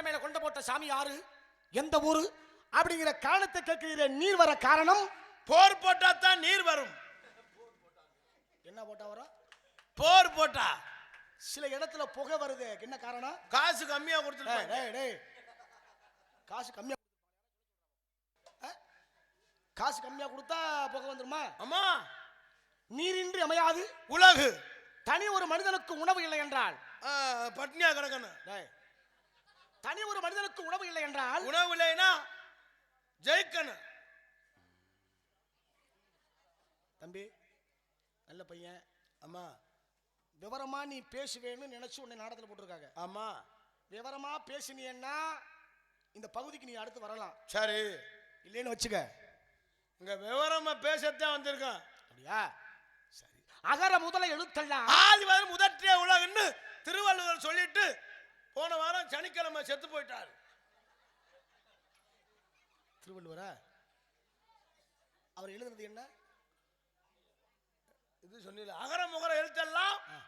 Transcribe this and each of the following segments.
மண்டை மேல கொண்டு போட்ட சாமி யாரு? எந்த ஊரு? அப்படிங்கிற காரணத்தை கேட்கிற நீர் வர காரணம்? போர் போட்டா தான் நீர் வரும். என்ன போட்டா வரும்? போர் போட்டா. சில இடத்துல புகை வருது என்ன காரணம்? காசு கம்மியா கொடுத்துருப்பாங்க டேய், டேய். காசு கம்மியா? காசு கம்மியா கொடுத்தா புகை வந்துருமா? அம்மா நீரின்றி அமையாது. உலகு. தனி ஒரு மனிதனுக்கு உணவு இல்லை என்றால்? பட்னியா கிடக்கணும். டேய், தனி ஒரு மனிதனுக்கு உணவு இல்லை என்றால்? உணவு இல்லைன்னா ஜெயிக்கணும். தம்பி நல்ல பையன். அம்மா. விவரமா நீ பேசுவேன்னு நினைச்சு உன்னை நாடகத்தில் போட்டிருக்காங்க. ஆமா. விவரமா பேசினீன்னா இந்த பகுதிக்கு நீ அடுத்து வரலாம். சரி. இல்லைன்னு வச்சுக்க. இங்க விவரமா பேசத்தான் வந்திருக்கேன். அப்படியா? சரி. அகர முதல எழுத்தெல்லாம் ஆதிவாதி முதற்றே உலகன்னு திருவள்ளுவர் சொல்லிட்டு போன வாரம் சனிக்கிழமை செத்து போயிட்டார். திருவள்ளுவரா? அவர் எழுதுனது என்ன? இது சொன்னீங்க அகர முகர எழுத்தெல்லாம் ஆ.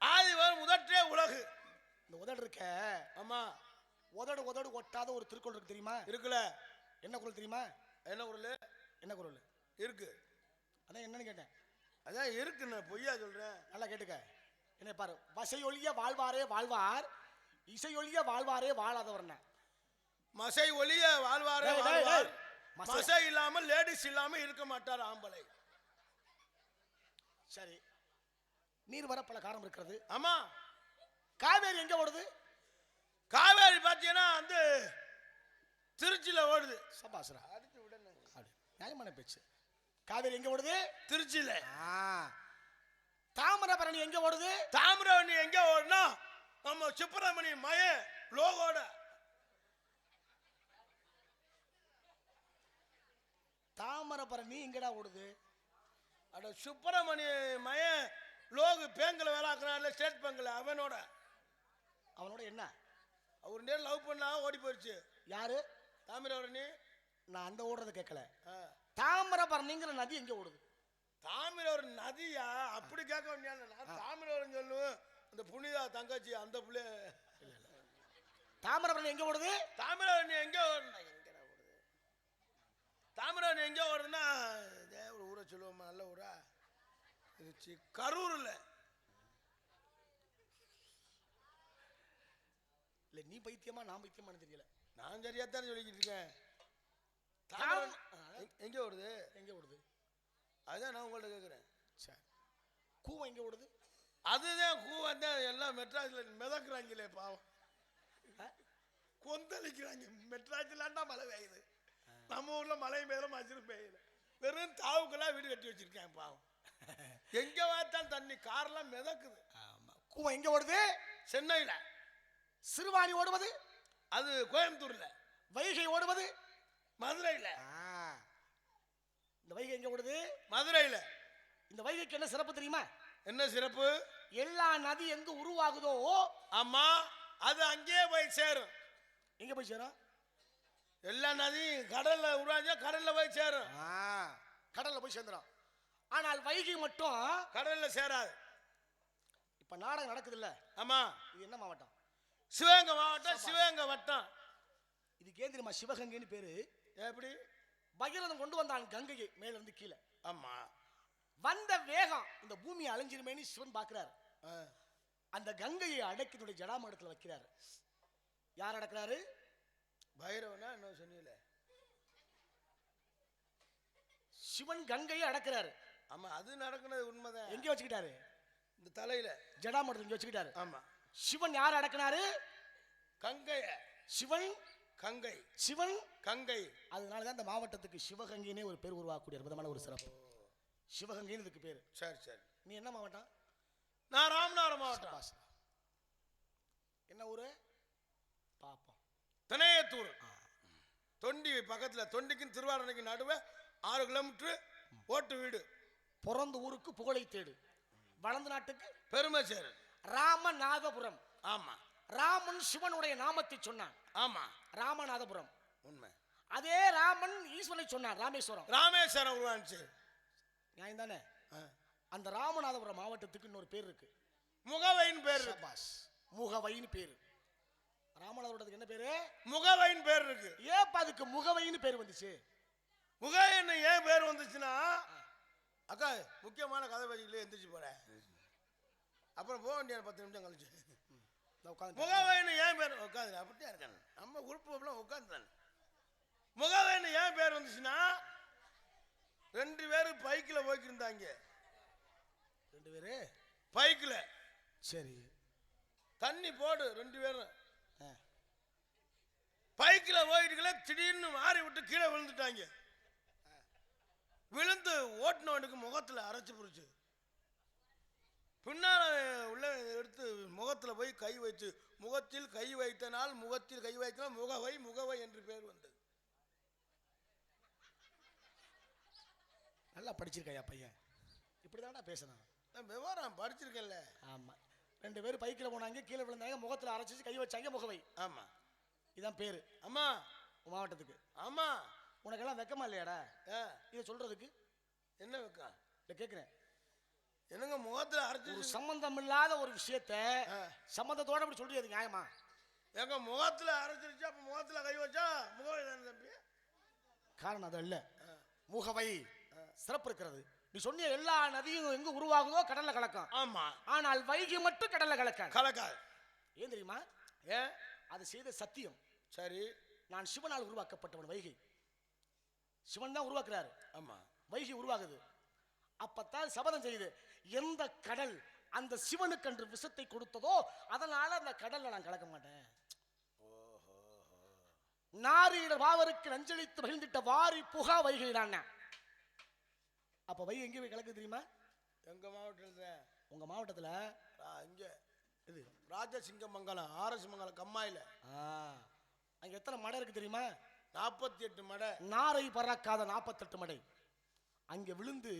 ஆதிவாதி முதற்றே உலகு. இந்த உதடு இருக்க. ஆமா. உதடு உதடு ஒட்டாத ஒரு திருக்குறள் இருக்கு தெரியுமா? இருக்குல்ல. என்ன குறள் தெரியுமா? என்ன குரல் என்ன குறள்? இருக்கு. அதான் என்னன்னு கேட்டேன். அதான் இருக்குன்னு பொய்யா சொல்றேன். நல்லா கேட்டுக்க. என்ன பாரு. வசையொழிய வாழ்வாரே வாழ்வார் இசையொழிய வாழ்வாரே வாழாதவர்ன. மசை ஒளிய வாழ்வாரே வாழ்வார். மசை- இல்லாம லேடிஸ் இல்லாம இருக்க மாட்டார் ஆம்பளை. சரி. நீர் வர பல காரணம் இருக்கிறது. ஆமா. காவேரி எங்க ஓடுது? காவேரி பாத்தீங்கன்னா வந்து திருச்சியில ஓடுது. சபாசுரா. அப்படி நியாயமான பேச்சு. காவேரி எங்க ஓடுது? திருச்சியில. தாமிரபரணி எங்க ஓடுது? தாமிரவண்ணி எங்க ஓடுனா நம்ம சுப்பிரமணி மய லோகோட. தாமிரபரணி எங்கடா ஓடுது? அட சுப்பிரமணி மய லோகு பேங்கில் வேலாக்குறான்ல ஸ்டேட் பேங்கில் அவனோட. அவனோட என்ன? அவர் நேரம் லவ் பண்ணா ஓடி போயிடுச்சு யாரு? தாமிரவரணி நான் அந்த ஓடுறத கேட்கல. தாமிரபரணிங்கிற நதி எங்க ஓடுது? தாமிரவரன் நதியா? அப்படி கேட்க வேண்டிய நான் தாமிரவரன் சொல்லுவேன். அந்த புனிதா தங்கச்சி அந்த புள்ள. தாமிரபரணி எங்க ஓடுது? தாமிரவரணி எங்க ஓடுனா எங்கடா ஓடுது? தாமிரவரணி எங்க ஓடுதுன்னா இதே ஒரு ஊரை சொல்லுவோமா நல்ல ஊரா? திருச்சி கரூர்ல. இல்ல நீ பைத்தியமா நான் பைத்தியமானு தெரியல. நான் சரியா தான் சொல்லிக்கிட்டு இருக்கேன். எங்க- ஓடுது? எங்க ஓடுது? அதுதான் நான் உங்கள்ட்ட கேட்குறேன் சரி. கூவம் எங்க ஓடுது? அதுதான் கூ வந்து எல்லாம் மெட்ராஸ்ல மிதக்குறாங்களே பாவம்? கொந்தளிக்கிறாங்க. மெட்ராஸ்லாண்டா மழை பெய்யுது. நம்ம ஊர்ல மழை பெய்யல மச்சிரும் பெய்யல வெறும் தாவுக்கெல்லாம் வீடு கட்டி வச்சிருக்கேன் பாவம். எங்க பார்த்தாலும் தண்ணி கார்லாம் மிதக்குது. ஆமா. கூவம் எங்க ஓடுது? சென்னையில. சிறுவாணி ஓடுவது? அது கோயம்புத்தூர்ல. வைகை ஓடுவது? மதுரையில. இந்த வைகை எங்க ஓடுது? மதுரையில. இந்த வைகைக்கு என்ன சிறப்பு தெரியுமா? என்ன சிறப்பு? எல்லா நதி எங்க உருவாகுதோ? ஆமா அது அங்கேயே போய் சேரும். எங்க போய் சேரும்? எல்லா நதியும் கடல்ல உருவாச்சா கடல்ல போய் சேரும். ஆ, கடல்ல போய் சேர்ந்துடும் ஆனால் வைகை மட்டும் கடல்ல சேராது. இப்ப நாடகம் நடக்குது இல்ல ஆமா. இது என்ன மாவட்டம்? சிவகங்கை மாவட்டம் சிவகங்கை வட்டம். இதுக்கு ஏன் தெரியுமா? சிவகங்கைன்னு பேரு. எப்படி? பகீரதன் கொண்டு வந்தான் கங்கையை மேல இருந்து கீழே. ஆமா. வந்த வேகம் இந்த பூமி அழிஞ்சிருமேனு சிவன் பார்க்கிறார். அந்த கங்கையை அடக்கி தன்னுடைய ஜடாமடத்துல வைக்கிறார். யார் அடக்குறாரு? பைரவனா என்ன சொன்னீங்களே? சிவன் கங்கையை அடக்குறாரு. ஆமா அது நடக்குனது உண்மைதான். எங்க வச்சுக்கிட்டாரு? இந்த தலையில. ஜடாமடத்துல இங்க வச்சுக்கிட்டாரு. ஆமா. சிவன் யார் அடக்குனாரு? கங்கைய. சிவன். கங்கை. சிவன். கங்கை. அதனால தான் இந்த மாவட்டத்துக்கு சிவகங்கைனே ஒரு பேர் உருவாக்கக்கூடிய அற்புதமான ஒரு சிறப்பு. சிவகங்கைன்னு இதுக்கு பேர். சரி சரி. நீ என்ன மாவட்டம்? நான் ராமநாதபுரம் மாவட்டம். என்ன ஊரு? பாப்போம். திணையத்தூர். தொண்டி பக்கத்துல தொண்டிக்கும் திருவாரணைக்கு நடுவே ஆறு கிலோமீட்டர் ஓட்டு வீடு. பிறந்த ஊருக்கு புகழை தேடு. வளர்ந்த நாட்டுக்கு பெருமை சேரு. ராமநாதபுரம். ஆமா. ராமன் சிவனுடைய நாமத்தை சொன்னான். ஆமா. ராமநாதபுரம். உண்மை. அதே ராமன் ஈஸ்வரனை சொன்னான் ராமேஸ்வரம். ராமேஸ்வரம் உருவானுச்சு. நியாயம் தானே. அந்த ராமநாதபுரம் மாவட்டத்துக்கு இன்னொரு பேர் இருக்கு. முகவைன்னு பேர். சபாஸ் முகவைன்னு பேரு. ராமநாதபுரம் சொல்றதுக்கு என்ன பேரு? முகவைன்னு பேர் இருக்கு. ஏப்பா அதுக்கு முகவைன்னு பேர் வந்துச்சு? முகைன்னு ஏன் பேர் வந்துச்சுன்னா அக்கா முக்கியமான கதை வரிகளே எந்திரிச்சு போறேன் அப்புறம் போக வேண்டிய பத்து நிமிஷம் கழிச்சு. முகவைன்னு ஏன் பேர் உட்காந்து அப்படியே இருக்காங்க நம்ம உறுப்பு உட்காந்து முகவைன்னு ஏன் பேர் வந்துச்சுன்னா ரெண்டு பேரும் பைக்கில் போய்க்கு இருந்தாங்க ரெண்டு பேரு? பைக்கில் சரி. தண்ணி போடு ரெண்டு பேரும். பைக்கில் போயிட்டுக்கல திடீர்னு மாறி விட்டு கீழே விழுந்துட்டாங்க. விழுந்து ஓட்டுனவனுக்கு முகத்தில் அரைச்சு புரிச்சு பின்னால் உள்ள எடுத்து முகத்தில் போய் கை வைத்து முகத்தில் கை வைத்தனால் முகத்தில் கை வைத்தனால் முகவை முகவை என்று பேர் வந்தது. நல்லா படிச்சிருக்கையா பையன்? இப்படிதான்டா பேசணும் நான் விவரம் படிச்சிருக்கேன்ல. ஆமா. ரெண்டு பேரும் பைக்கில் போனாங்க கீழே விழுந்தாங்க முகத்துல அரைச்சிச்சு கை வச்சாங்க முகவை. ஆமாம் இதான் பேரு. அம்மா. மாவட்டத்துக்கு. ஆமாம் உனக்கெல்லாம் வெக்கமா இல்லையாடா? ஏ இதை சொல்றதுக்கு. என்ன வைக்கா இல்லை கேட்குறேன் என்னங்க முகத்தில் ஒரு அரைச்சி சம்பந்தம் இல்லாத ஒரு விஷயத்த ஆ. சம்பந்தத்தோட அப்படி சொல்றது நியாயமா? எங்க முகத்தில் அரைச்சிருச்சு அப்போ முகத்தில் கை வச்சா முகவை தானே தம்பி? காரணம் அது அல்ல. முகவை சிறப்பு இருக்கிறது நீ சொன்ன எல்லா நதியும் எங்க உருவாகுதோ கடல்ல கலக்கும். ஆமா. ஆனால் வைகை மட்டும் கடல்ல கலக்காது. கலக்காது. ஏன் தெரியுமா? ஏன் அது செய்த சத்தியம். சரி. நான் சிவனால் உருவாக்கப்பட்டவன் வைகை. சிவன் தான் உருவாக்குறாரு. ஆமா. வைகை உருவாகுது. அப்பத்தான் சபதம் செய்யுது. எந்த கடல் அந்த சிவனுக்கு அன்று விஷத்தை கொடுத்ததோ அதனால அந்த கடல்ல நான் கலக்க மாட்டேன். நாரீட வாவருக்கு நஞ்சளித்து மகிழ்ந்திட்ட வாரி புகா வைகைடான அப்ப வைகை எங்க போய் கலக்கு தெரியுமா? எங்க மாவட்டத்தில்? உங்க மாவட்டத்துல? இங்க. இது ராஜசிங்கமங்கலம் ஆர்எஸ் மங்கலம் கம்மாயில அங்க எத்தனை மடை இருக்கு தெரியுமா? நாற்பத்தி எட்டு மடை. நாரை பறக்காத நாற்பத்தெட்டு மடை. அங்கே விழுந்து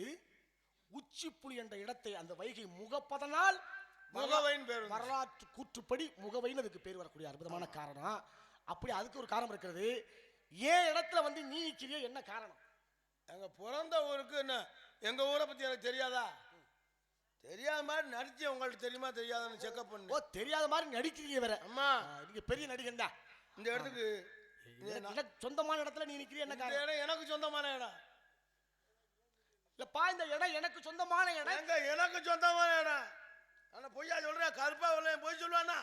உச்சிப்புலி என்ற இடத்தை அந்த வைகை முகப்பதனால் முகவைன்னு பேர். வரலாற்று கூற்றுப்படி முகவைன்னு அதுக்கு பேர் வரக்கூடிய அற்புதமான காரணம். அப்படி அதுக்கு ஒரு காரணம் இருக்கிறது. ஏன் இடத்துல வந்து நீ நிக்கிறியோ என்ன காரணம்? எங்க பிறந்த ஊருக்கு என்ன? எங்க ஊரை பத்தி எனக்கு தெரியாதா? தெரியாத மாதிரி நடிச்சு உங்களுக்கு தெரியுமா தெரியாதான்னு செக்அப் ஓ பண்ணு. தெரியாத மாதிரி நடிக்கிறீங்க வேற. அம்மா. நீங்க பெரிய நடிகன் தான். இந்த இடத்துக்கு சொந்தமான இடத்துல நீ நிக்கிறிய என்ன இடம் எனக்கு சொந்தமான இடம். இல்லப்பா இந்த இடம் எனக்கு சொந்தமான இடம். எங்க எனக்கு சொந்தமான இடம்? ஆனா பொய்யா சொல்றேன் கருப்பா வரல பொய் சொல்லுவானா?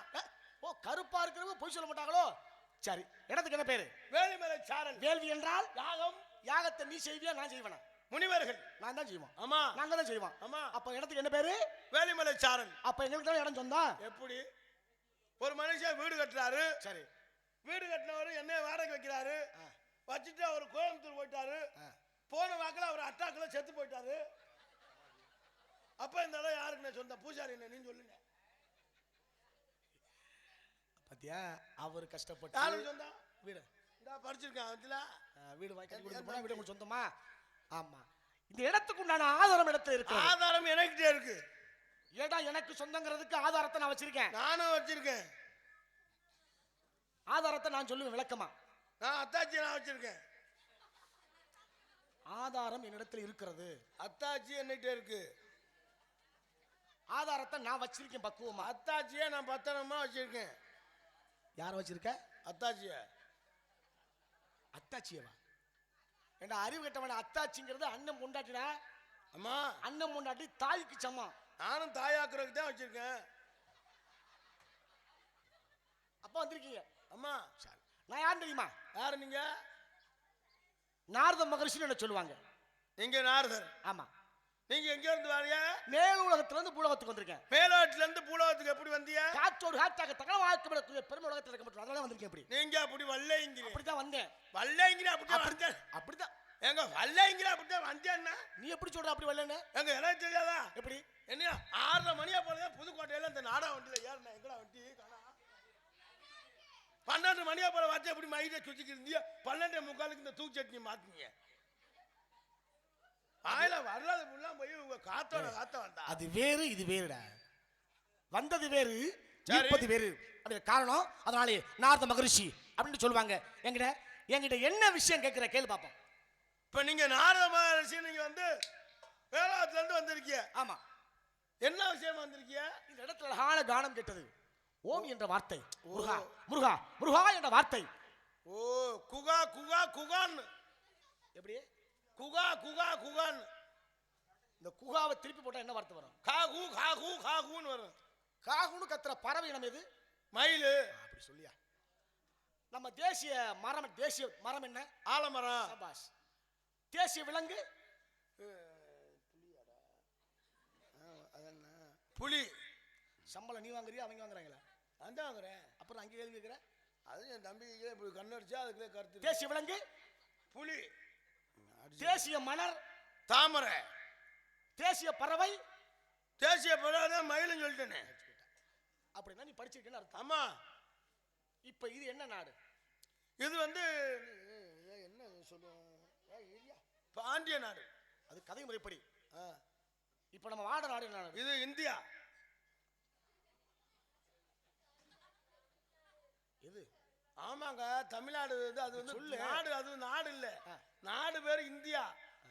ஓ கருப்பா இருக்கிறவங்க பொய் சொல்ல மாட்டாங்களோ? சரி இடத்துக்கு என்ன பேரு? வேலிமலை சாரல். வேள்வி என்றால்? யாகம். யாகத்தை நீ செய்வியா நான் செய்வேனா? முனிவர்கள். நான் தான் செய்வோம். ஆமா. நாங்க தான் செய்வோம். ஆமா. அப்ப இடத்துக்கு என்ன பேரு? வேலிமலை சாரல் அப்ப எங்களுக்கு தான் இடம் சொந்தம் எப்படி? ஒரு மனுஷன் வீடு கட்டுறாரு. சரி. வீடு கட்டினவர் என்ன வாடகை வைக்கிறாரு. வச்சுட்டு அவர் கோயம்புத்தூர் போயிட்டாரு. போன வாக்கில் அவர் அட்டாக்கில் செத்து போயிட்டாரு. அப்ப இந்த இடம் யாருக்கு நான் சொந்தம் பூஜாரி என்ன நீ சொல்லுங்க. பாத்தியா? அவர் யாருக்கு கஷ்டப்பட்டு சொந்தம் வீடு படிச்சிருக்கேன் அதுல வீடு வாங்கி கொடுத்து வீடு உங்களுக்கு சொந்தமா? ஆமா. இந்த இடத்துக்கு உண்டான ஆதாரம் இடத்துல இருக்கு. ஆதாரம் எனக்கிட்டே இருக்கு. இடம் எனக்கு சொந்தங்கிறதுக்கு ஆதாரத்தை நான் வச்சிருக்கேன். நானும் வச்சிருக்கேன். ஆதாரத்தை நான் சொல்லுவேன் விளக்கமா. நான் அத்தாச்சி நான் வச்சிருக்கேன். ஆதாரம் என்னிடத்துல இருக்கிறது. அத்தாச்சி என்னகிட்ட இருக்கு. ஆதாரத்தை நான் வச்சிருக்கேன் பக்குவமா. அத்தாச்சியை நான் பத்திரமா வச்சிருக்கேன். யார வச்சிருக்க? அத்தாச்சிய. அத்தாச்சியவா? ஏண்டா அறிவு கெட்டவன அத்தாச்சிங்கிறது அண்ணன் பொண்டாட்டிடா. அம்மா. அண்ணன் பொண்டாட்டி தாய்க்கு சமம். நானும் தாயாக்குறதுக்கு தான் வச்சிருக்கேன். அப்ப வந்திருக்கீங்க. அம்மா. சரி. நான் யார் தெரியுமா? யாரு நீங்க? நாரத மகரிஷின்னு என்ன சொல்லுவாங்க? நீங்க நாரதர்? ஆமா. நீங்க எங்க இருந்து வரீங்க மேல் உலகத்துல இருந்து பூலகத்துக்கு வந்திருக்கேன். மேலோட்டுல இருந்து பூலோகத்துக்கு எப்படி வந்தீங்க காற்றோடு காற்றாக தகவல் வாழ்க்கை பெருமை உலகத்தில் இருக்க மாட்டோம். அதனால வந்திருக்கேன் இப்படி. நீங்க அப்படி வல்லைங்கிறீங்க அப்படித்தான் வந்தேன். வல்லைங்கிற அப்படிதான் அப்படி வந்தேன். அப்படித்தான். எங்க வல்லைங்கிற அப்படிதான் வந்தேன்னா? நீ எப்படி சொல்ற? அப்படி வரலன்னு எங்க எனக்கு தெரியாதா? எப்படி? என்ன ஆறரை மணியா போலதான் புதுக்கோட்டையில இந்த நாடா வண்டியில ஏறினேன் எங்கடா வண்டி? காணா. பன்னெண்டு மணியா போல வார்த்தை எப்படி மையில சுத்திக்கு இருந்தீங்க பன்னெண்டு முக்காலுக்கு இந்த தூக்கு சட்னி மாத்துனீங்க. வாயில வர்றது ஃபுல்லாம் போய் உங்க காத்தோட காத்த வந்தா. அது வேறு இது வேறுடா. வந்தது வேறு. இருப்பது வேறு. அப்படி காரணம் அதனாலே நாரத மகரிஷி அப்படின்னு சொல்லுவாங்க. என்கிட்ட என்கிட்ட என்ன விஷயம் கேட்கிற கேளு பாப்போம். இப்ப நீங்க நாரத மகரிஷி நீங்க வந்து வேளாத்துல இருந்து வந்திருக்கீங்க. ஆமா. என்ன விஷயமா வந்திருக்கீங்க? இந்த இடத்துல அழகான கானம் கேட்டது. ஓம் என்ற வார்த்தை. முருகா முருகா முருகா என்ற வார்த்தை. ஓ குகா குகா குகான்னு. எப்படி? குகா குகா குகான்னு. இந்த குகாவை திருப்பி போட்டா என்ன வார்த்தை வரும்? காகு காகு காகுன்னு வரும். காகுன்னு கத்துற பறவை இனம் எது? மயில். அப்படி சொல்லியா? நம்ம தேசிய மரம் தேசிய மரம் என்ன? ஆலமரம். சபாஷ். தேசிய விலங்கு? புலி. சம்பளம் நீ வாங்குறியா அவங்க வாங்குறாங்களா? அந்த வாங்குறேன். அப்புறம் அங்கே கேள்வி கேட்குற அது என் தம்பிக்கு இப்படி கண்ணடிச்சா அதுக்குள்ளே கருத்து. தேசிய விலங்கு? புலி. தேசிய மலர் தாமரை. தேசிய பறவை. தேசிய படம் மயிலுன்னு சொல்லிட்டேனே. அப்படின்னா நீ படிச்சிருக்கேன்னு அர்த்தம். ஆமா. இப்ப இது என்ன நாடு? இது வந்து என்ன சொல்லுவோம்? பாண்டிய நாடு. அது கதை முறைப்படி. இப்ப நம்ம வாட நாடு என்ன இது இந்தியா. எது? ஆமாங்க தமிழ்நாடு இது அது வந்து. நாடு அது நாடு இல்ல. நாடு பேர் இந்தியா.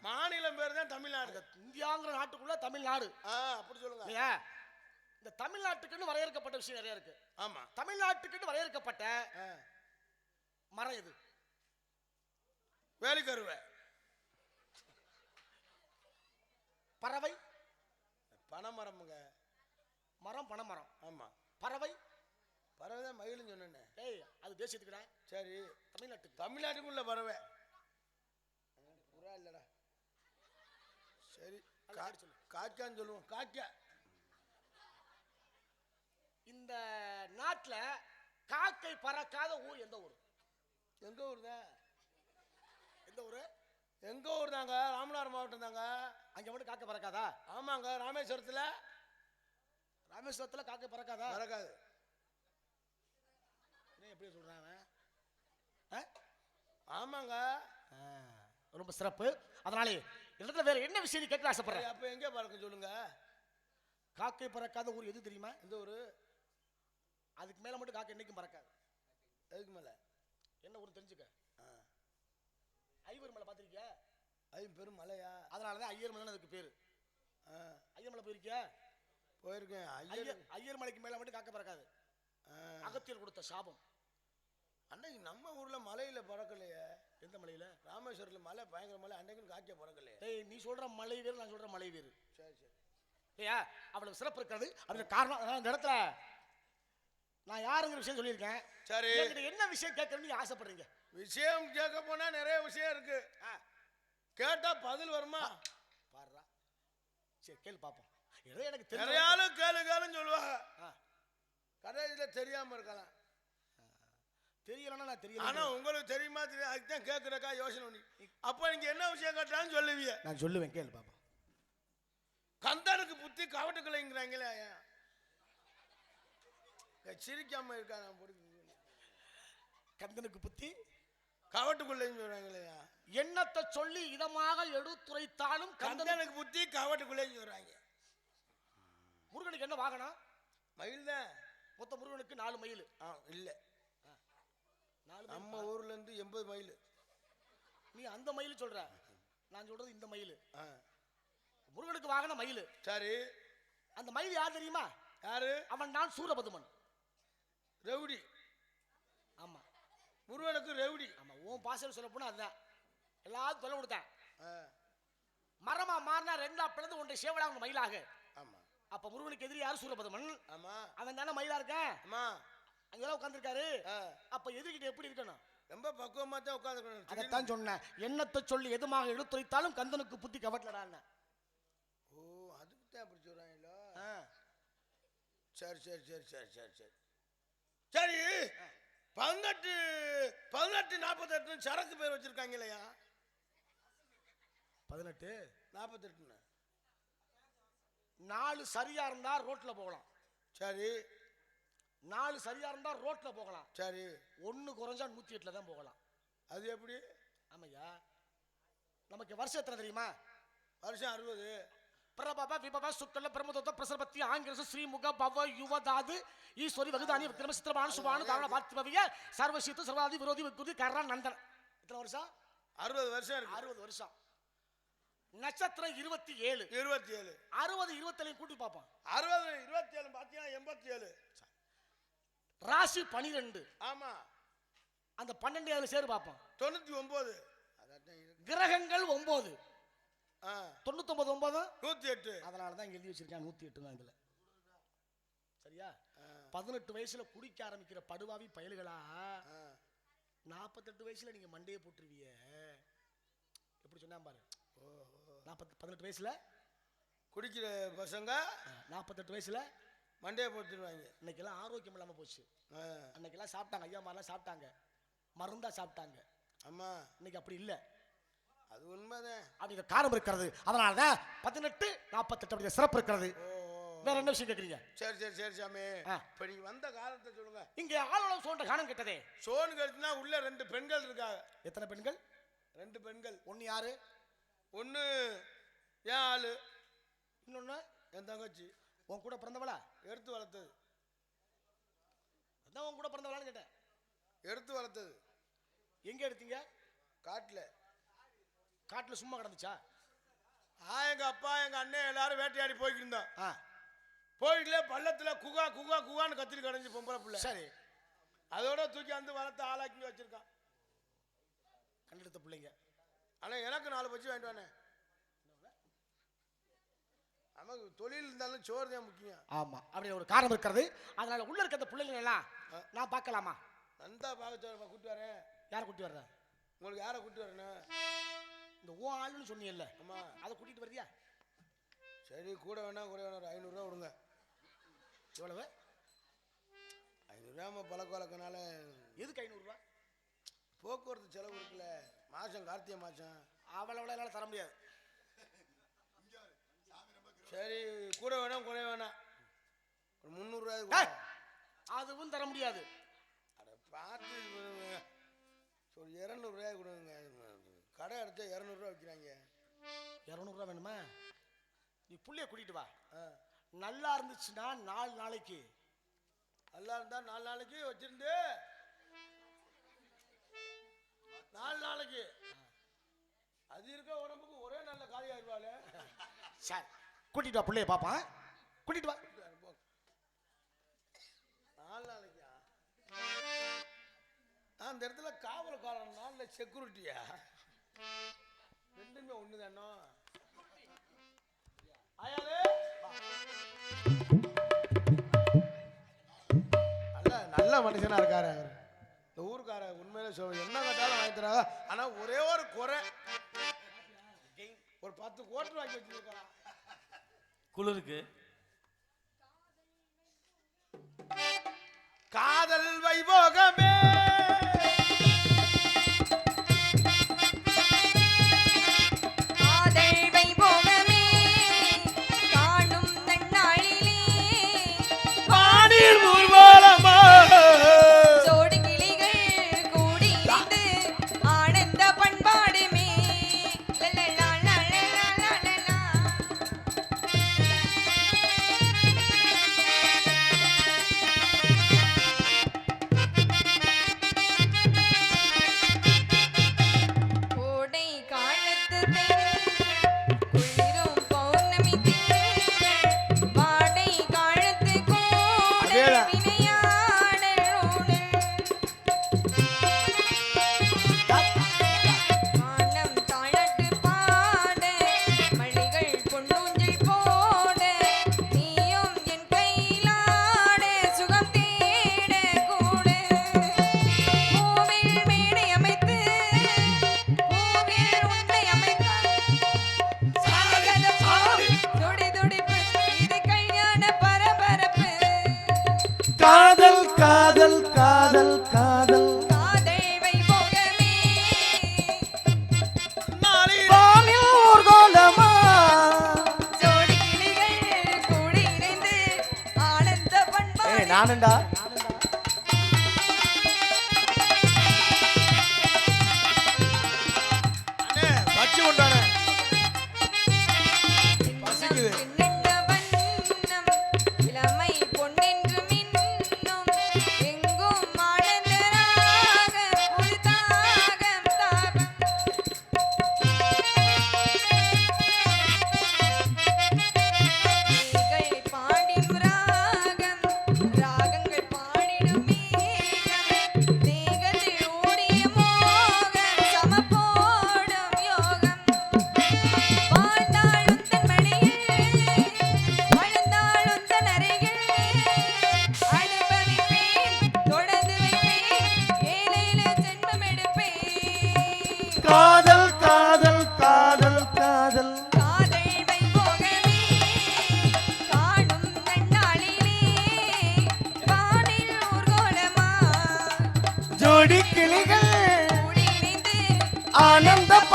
மாநிலம் பேர் தான் தமிழ்நாடு. இந்தியாங்கிற நாட்டுக்குள்ள தமிழ்நாடு. அப்படி சொல்லுங்க. இந்த தமிழ்நாட்டுக்குன்னு வரையறுக்கப்பட்ட விஷயம் நிறைய இருக்கு. ஆமா. தமிழ்நாட்டுக்குன்னு வரையறுக்கப்பட்ட. மரம் எது? வேலிக்கருவை. பறவை. பனைமரமுங்க. மரம் பனைமரம். ஆமா. பறவை. பறவை தான் மயிலுன்னு சொன்னேனே. ஏய் அது தேசியத்துக்குடா. சரி. தமிழ்நாட்டுக்கு. தமிழ்நாட்டுக்குள்ள பறவை புறா இல்லடா சரி அது கா- சரி சொல்லு. காக்கான்னு சொல்லுவோம். காக்கா இந்த நாட்டுல காக்கை பறக்காத ஊர் எந்த ஊர்? எங்க ஊர் தான்? எந்த ஊரு? எங்க ஊர் தாங்க? ராமநாதபுரம் மாவட்டம் தாங்க. அங்க மட்டும் காக்கை பறக்காதா? ஆமாங்க ராமேஸ்வரத்துல. ராமேஸ்வரத்துல காக்கை பறக்காதா? மறக்காது என்ன எப்படி? ஆ? ஆமாங்க. ரொம்ப சிறப்பு. அதனாலே இடத்துல வேற என்ன விஷயம் கேட்க ஆசைப்படுற? சரி, அப்ப எங்க பறக்கும் சொல்லுங்க? காக்கை பறக்காத ஊர் எது தெரியுமா? எந்த ஊரு? அதுக்கு மேல மட்டும் காக்கை என்னைக்கும் பறக்காது. எதுக்கு மேல? என்ன ஊர் தெரிஞ்சுக்க. ஐவர் மலை பார்த்திருக்கியா? அது பெரும் மலையா? அதனாலதான் ஐயர் மலைன்னு அதுக்கு பேரு. ஐயர் மலை போயிருக்கியா? போயிருக்கேன். ஐயர் ஐயர் மலைக்கு மேல மட்டும் காக்கை பறக்காது. அகத்தியர் கொடுத்த சாபம். அன்னைக்கு நம்ம ஊர்ல மலையில பறக்கலையே. எந்த மலையில? ராமேஸ்வரத்துல மலை பயங்கர மலை அன்னைக்கு காக்கிய பறக்கலையே டேய் நீ சொல்ற மலை வேறு நான் சொல்ற மலை வேறு சரி சரி. இல்லையா அவ்வளவு சிறப்பு இருக்காது அதுக்கு காரணம் அதனால இந்த இடத்துல நான் யாருங்கிற விஷயம் சொல்லியிருக்கேன். சரி. என்கிட்ட என்ன விஷயம் கேட்கணும்னு நீங்க ஆசைப்படுறீங்க? விஷயம் கேட்க போனா நிறைய விஷயம் இருக்கு. ஆ, கேட்டா பதில் வருமா? பாருடா சரி கேளு பாப்போம். ஏதோ எனக்கு ஆளு கேளு கேளுன்னு சொல்லுவாங்க. ஆ, கடைசியில தெரியாம இருக்கலாம். தெரியலன்னா நான் ஆனா தெரியல உங்களுக்கு தெரியுமா தெரியும் அதுக்கு தான் கேட்கறக்கா யோசனை பண்ணி அப்ப நீங்க என்ன விஷயம் கேட்டாலும் சொல்லுவீங்க நான் சொல்லுவேன் கேளு பாப்போம் கந்தனுக்கு புத்தி கவட்டுக்கலைங்கிறாங்களே. ஏன் சிரிக்காம இருக்கா நான் பிடிக்கிறேன் கந்தனுக்கு புத்தி கவட்டுக்குள்ளைன்னு சொல்றாங்களே. ஏன்? எண்ணத்தை சொல்லி இதமாக எடுத்துரைத்தாலும் கந்தனுக்கு புத்தி கவட்டுக்குள்ளைன்னு சொல்றாங்க. முருகனுக்கு என்ன வாகனம்? மயில் தான் மொத்த முருகனுக்கு நாலு மைல் ஆ இல்ல. நம்ம ஊர்ல இருந்து எண்பது மைல். நீ அந்த மயில் சொல்ற. நான் சொல்றது இந்த மயில் முருகனுக்கு வாகனம் மயில் சரி. அந்த மயில் யார் தெரியுமா? யாரு? அவன் நான் சூரபதுமன். ரவுடி. ஆமா. முருகனுக்கு ரவுடி. ஆமா உன் பாசல் சொல்ல போனா அதுதான். எல்லாரும் தொலை கொடுத்தேன். மரமா மாறினா ரெண்டா பிளந்து ஒன்றை சேவலாங்க மயிலாக ஆமா. அப்ப முருகனுக்கு எதிரி யார் சூரபதுமன்? ஆமா. அவன் தானே மயிலா இருக்கேன்? ஆமா. அங்கெல்லாம் உட்காந்துருக்காரு அப்ப எதிரிகிட்ட எப்படி இருக்கணும்? ரொம்ப பக்குவமா தான் உட்காந்துக்கணும் அதைத்தான் சொன்னேன். எண்ணத்தை சொல்லி எதுமாக எடுத்துரைத்தாலும் கந்தனுக்கு புத்தி கவட்டலடான்னு ஓ அதுக்கு தான் அப்படி சொல்றாங்களோ சரி சரி சரி சரி சரி சரி. சரி பதினெட்டு பதினெட்டு நாற்பத்தெட்டு சரக்கு பேர் வச்சிருக்காங்க இல்லையா? பதினெட்டு? நாற்பத்தெட்டுன்னு. நாலு சரியா இருந்தா ரோட்ல போகலாம். சரி. நாலு சரியா இருந்தா ரோட்ல போகலாம். சரி. ஒண்ணு குறைஞ்சா நூத்தி எட்டுல தான் போகலாம். அது எப்படி? ஆமையா? நமக்கு வருஷம் எத்தனை தெரியுமா? வருஷம் அறுபது. பிரபப விபவ சுக்கல பிரமதோத பிரசரபத்தி ஆங்கிரச ஸ்ரீமுக பவ யுவதாது ஈஸ்வரி வகுதானி விக்ரம சித்திரபானு சுபானு தாவண பார்த்திபவிய சர்வசீத்து சர்வாதி விரோதி விகுதி கர்ணா நந்தன். எத்தனை வருஷம்? அறுபது வருஷம் இருக்கு. அறுபது வருஷம். நட்சத்திரம் இருபத்தி ஏழு. இருபத்தி ஏழு. அறுபது இருபத்தேழு கூட்டி பார்ப்போம். அறுபது இருபத்தி ஏழு பார்த்தீங்கன்னா எண்பத்தி ஏழு ராசி பனிரெண்டு. ஆமா. அந்த பன்னெண்டு அதுல சேரு பார்ப்போம். தொண்ணூத்தி ஒன்பது கிரகங்கள் ஒன்பது தொண்ணூத்தொன்பது ஒன்பது நூத்தி எட்டு. அதனால தான் எழுதி வச்சிருக்கேன் நூத்தி எட்டு தான் இதுல. சரியா? பதினெட்டு வயசுல குடிக்க ஆரம்பிக்கிற படுவாவி பயல்களா. நாற்பத்தெட்டு வயசுல நீங்க மண்டையை போட்டுருவிய. எப்படி சொன்னா பாரு? நாற்பத்தி பதினெட்டு வயசுல? குடிக்கிற பசங்க? நாற்பத்தெட்டு வயசுல மண்டையை போட்டுருவாங்க. இன்னைக்கெல்லாம் ஆரோக்கியம் இல்லாம போச்சு. அன்னைக்கெல்லாம் சாப்பிட்டாங்க. ஐயா மாதிரிலாம் சாப்பிட்டாங்க. மருந்தா சாப்பிட்டாங்க. ஆமா. இன்னைக்கு அப்படி இல்லை. அது உண்மைதான். அப்படிங்கிற காரணம் இருக்கிறது. அதனால தான் பதினெட்டு நாற்பத்தெட்டு அப்படிங்கிற சிறப்பு இருக்கிறது. வேற என்ன விஷயம் கேட்குறீங்க சரி சரி சரி சாமி. இப்ப நீங்க வந்த காலத்தை சொல்லுங்க. இங்கே ஆளுநர் சோன்ற காரணம் கேட்டதே. சோன் கழிச்சுனா உள்ள ரெண்டு பெண்கள் இருக்காங்க. எத்தனை பெண்கள்? ரெண்டு பெண்கள். ஒன்று யாரு? ஒண்ணு என் ஆளு. இன்னொன்று என் தங்கச்சி. உன் கூட பிறந்தவளா? எடுத்து வளர்த்தது. அதான் உன் கூட பிறந்தவளான்னு கேட்டேன். எடுத்து வளர்த்தது. எங்க எடுத்தீங்க? காட்டுல. காட்டுல சும்மா கிடந்துச்சா? ஆ எங்க அப்பா எங்க அண்ணன் எல்லாரும் வேட்டையாடி போய்க்கிட்டு இருந்தோம் ஆ. போயிட்டுல பள்ளத்துல குகா குகா குகான்னு கத்திரி கடைஞ்சு பொம்பளை பிள்ளை. சரி. அதோட தூக்கி வந்து வளர்த்து ஆளாக்கி வச்சிருக்கான். கண்டெடுத்த பிள்ளைங்க. ஆனா எனக்கு நாலு பச்சு வாங்கிட்டு வானே நமக்கு தொழில் இருந்தாலும் சோறு தான் முக்கியம். ஆமா அப்படி ஒரு காரணம் இருக்கிறது. அதனால உள்ள இருக்க அந்த பிள்ளைங்க எல்லாம் நான் பார்க்கலாமா? நந்தா பார்க்க சொல்ல கூட்டு வரேன். யாரை கூட்டி வர்ற? உங்களுக்கு யாரை கூட்டு வரணும்? இந்த ஓ ஆளுன்னு சொன்னீங்கல்ல. ஆமா அதை கூட்டிட்டு வர்றியா? சரி கூட வேணா கூட வேணா ஒரு ஐநூறுரூவா கொடுங்க. எவ்வளவு? ஐநூறுரூவா பழக்க வழக்கனால. எதுக்கு ஐநூறுரூவா போக்குவரத்து செலவு இருக்குல்ல. மாதம் கார்த்திகை மாதம் அவ்வளோ என்னால் தர முடியாது. சரி கூட வேணாம் குறைய வேணாம். ஒரு முந்நூறுரூவா அதுவும் தர முடியாது. அட பார்த்து. ஒரு இரநூறுவாய் கொடுங்க. கடை அடைச்சா இரநூறுவா விற்கிறாங்க இரநூறுவா வேணுமா? நீ புள்ளைய கூட்டிட்டு வா. நல்லா இருந்துச்சுன்னா நாலு நாளைக்கு. நல்லா இருந்தா நாலு நாளைக்கு வச்சிருந்து. நாலு நாளைக்கு. அது இருக்க உடம்புக்கு ஒரே நல்ல காலி ஆயிடுவாளே சரி. கூட்டிட்டு வா பிள்ளைய பாப்பான் கூட்டிட்டு வா. அந்த இடத்துல காவல்காரன் நாளில் செக்யூரிட்டியா ரெண்டுமே ஒன்று தானோ ஆயாலே நல்ல நல்ல மனுஷனா இருக்காரு அவரு. இந்த ஊருக்கார உண்மையில சொல்ல என்ன கேட்டாலும் வாங்கி தராங்க. ஆனா ஒரே ஒரு குறை. ஒரு பத்து கோட்டு வாங்கி வச்சிருக்கான். குளிருக்கு காதல் வைபோகமே. காலத்து தென்றல்,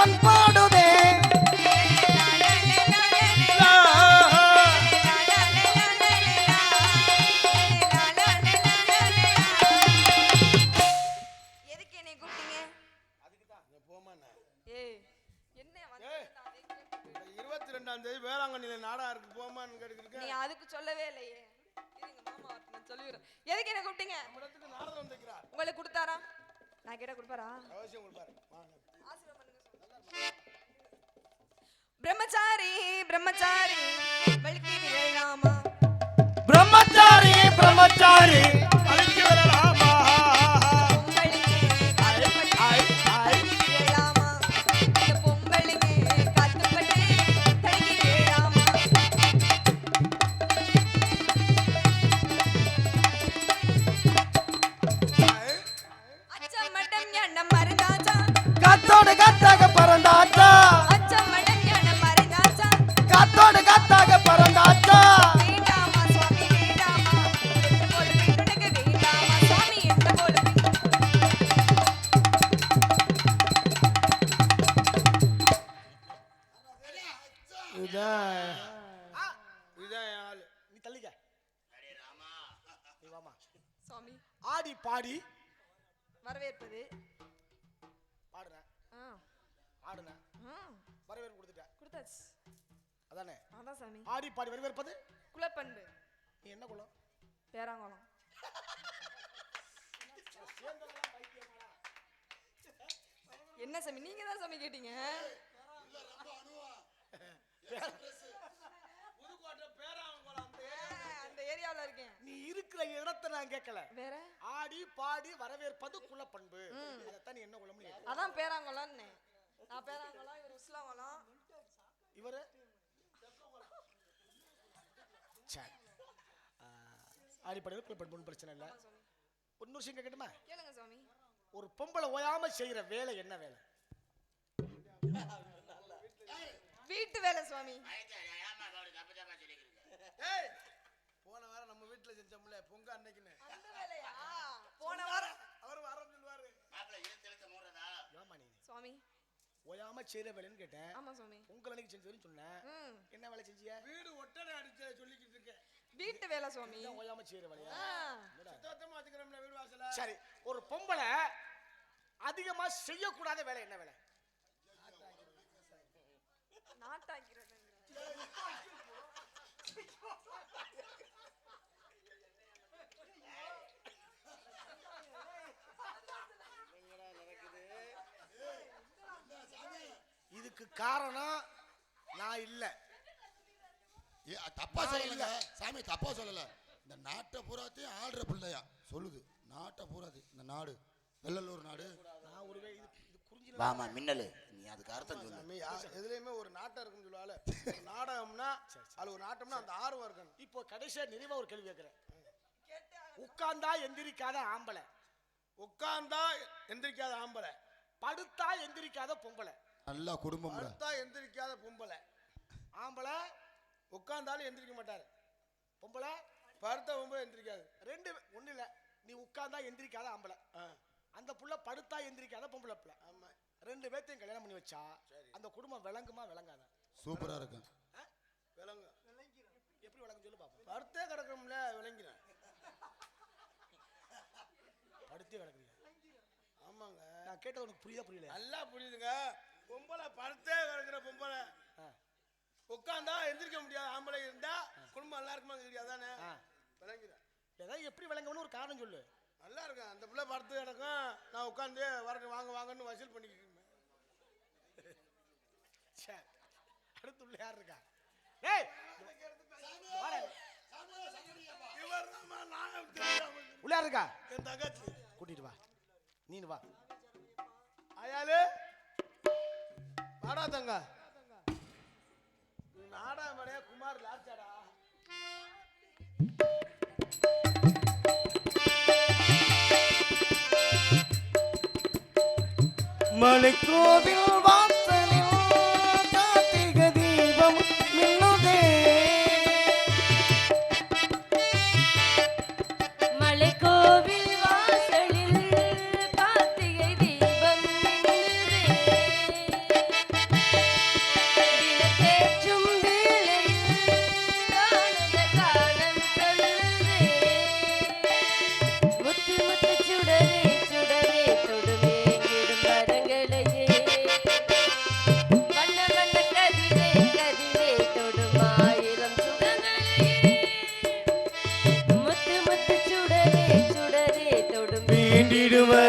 one. என்ன சாமி? நீங்க தான் சாமி கேட்டீங்க. அந்த ஏரியாவுல இருக்கேன். நீ இருக்கிற இடத்தை நான் கேட்கல. வேற? ஆடி பாடி வரவேற்பது குல பண்பு அதைத்தான் நீ என்ன கேட்க அதான் பேராங்குளம்னு நான் பேராங்குளம் இவர் உஸ்லாங்குளம் இவரு? ஆடி பாடி குல பண்புன்னு பிரச்சனை இல்லை. ஒரு விஷயம் கேட்கட்டுமா? கேளுங்க சாமி. ஒரு பொம்பளை ஓயாம செய்யற வேலை என்ன வேலை? வீட்டு வேலை சுவாமி. ஏய் போன வாரம் நம்ம வீட்டுல செஞ்சோம்ல பொங்க அன்னைக்குன்னு. அந்த வேலையா? போன வாரம். அவர் வர சொல்லுவாரு. சுவாமி. ஓயாம செய்யற வேலைன்னு கேட்டேன். ஆமா சுவாமி. பொங்கல் அன்னைக்கு செஞ்சதுன்னு சொன்னேன். என்ன வேலை செஞ்சிய வீடு ஒட்டடை அடிச்ச சொல்லிக்கிட்டு இருக்கேன். வீட்டு வேலை சுவாமி. ஓயாம செய்யற வேலையா? சரி. ஒரு பொம்பளை அதிகமா செய்யக்கூடாத வேலை என்ன வேலை? இதுக்கு காரணம் நான் இல்ல. ஏ, தப்பா சொல்லலைங்க. சாமி தப்பா சொல்லல. இந்த நாட்டை பூராத்தையும் ஆள்ற பிள்ளையா? சொல்லுது. நாட்டை பூராத்தையும் இந்த நாடு. வெள்ளலூர் நாடு. நான் ஒரு இது இது குறிஞ்சி வாமா மின்னலு. நீ அதுக்கு அர்த்தம் சொல்லு. எதுலயுமே ஒரு நாட்டம் இருக்குன்னு சொல்லுவாள். நாடகம்னா அது ஒரு நாட்டம்னா அந்த ஆர்வம் இருக்கணும். இப்போ கடைசியா நிறைவா ஒரு கேள்வி கேட்கிறேன் உட்கார்ந்தா எந்திரிக்காத ஆம்பளை. உட்கார்ந்தா எந்திரிக்காத ஆம்பளை. படுத்தா எந்திரிக்காத பொம்பளை. நல்லா குடும்பம் படுத்தா எந்திரிக்காத பொம்பளை. ஆம்பளை உட்கார்ந்தாலும் எந்திரிக்க மாட்டாரு. பொம்பளை படுத்த பொம்பளை எந்திரிக்காது. ரெண்டு ஒண்ணு இல்ல நீ உட்கார்ந்தா எந்திரிக்காத ஆம்பளை. ஆ, அந்த புள்ள படுத்தா எந்திரிக்காத பொம்பளை பிள்ளை. ஆமா. ரெண்டு பேர்த்தையும் கல்யாணம் பண்ணி வச்சா அந்த குடும்பம் விளங்குமா விளங்காதா? சூப்பரா இருக்கும் விளங்கு. எப்படி விளங்கும் சொல்லு பாப்போம். படுத்தே கிடக்கும்ல விளங்கினேன் படுத்தே கிடக்குறீங்க ஆமாங்க. நான் கேட்டது உனக்கு புரியுதா புரியல நல்லா புரியுதுங்க. பொம்பளை படுத்தே கிடக்குற பொம்பளை. ஆ. உட்காந்தா எந்திரிக்க முடியாது ஆம்பளை இருந்தா குடும்பம் நல்லா இருக்குமா தெரியாது அதானே? ஆ. விளங்கிறேன் ஏதாவது எப்படி விளங்கும்னு ஒரு காரணம் சொல்லு. நல்லா இருக்கும் அந்த பிள்ளை படுத்து கிடக்கும் நான் உட்காந்து வரட்டும் வாங்க வாங்கன்னு வசூல் பண்ணிக்கிட்டு. சரி அடுத்து உள்ள யார் இருக்கா? ஏய் உள்ள இருக்கா? என் தங்கச்சி. கூட்டிட்டு வா. நீ வா. அயாலு வாடா தங்க. நாடா மடையா குமார் லாச்சாடா மலைக்கோவில் வாசலில் தொடும் வீண்டிடுவ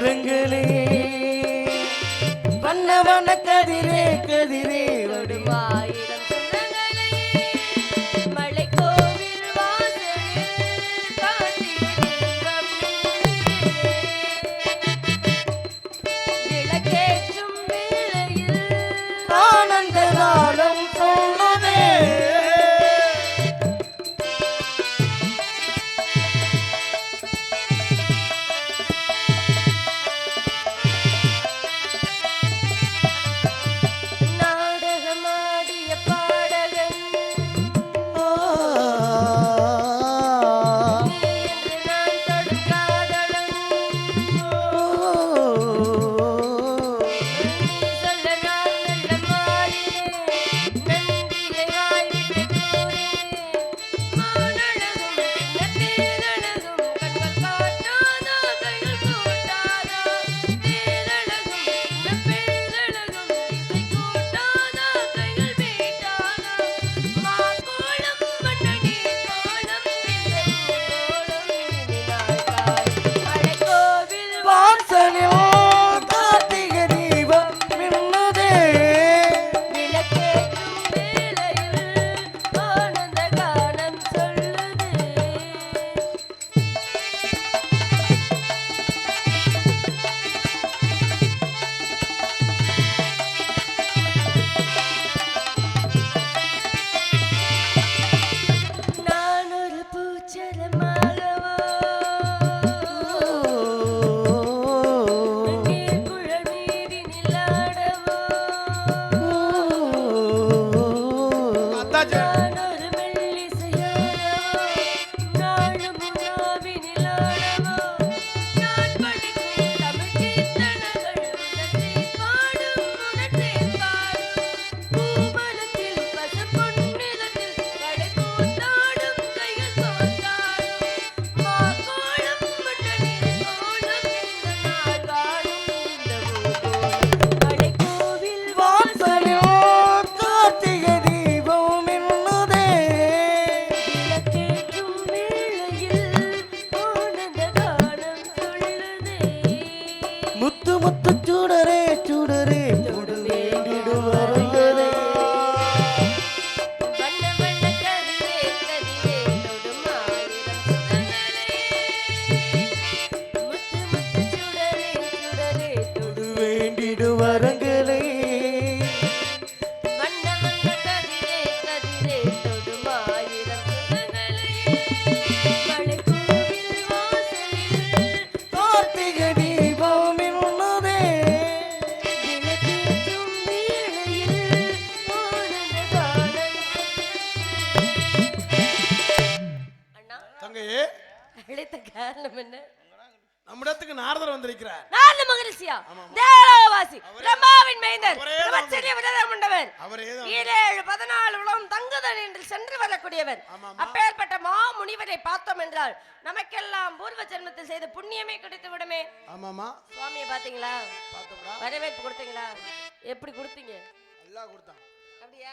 எனக்காக கொடுத்தான். அப்படியா?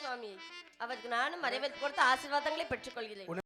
சுவாமி. அவருக்கு நானும் வரவேற்பு கொடுத்த ஆசீர்வாதங்களை பெற்றுக்கொள்கிறேன்.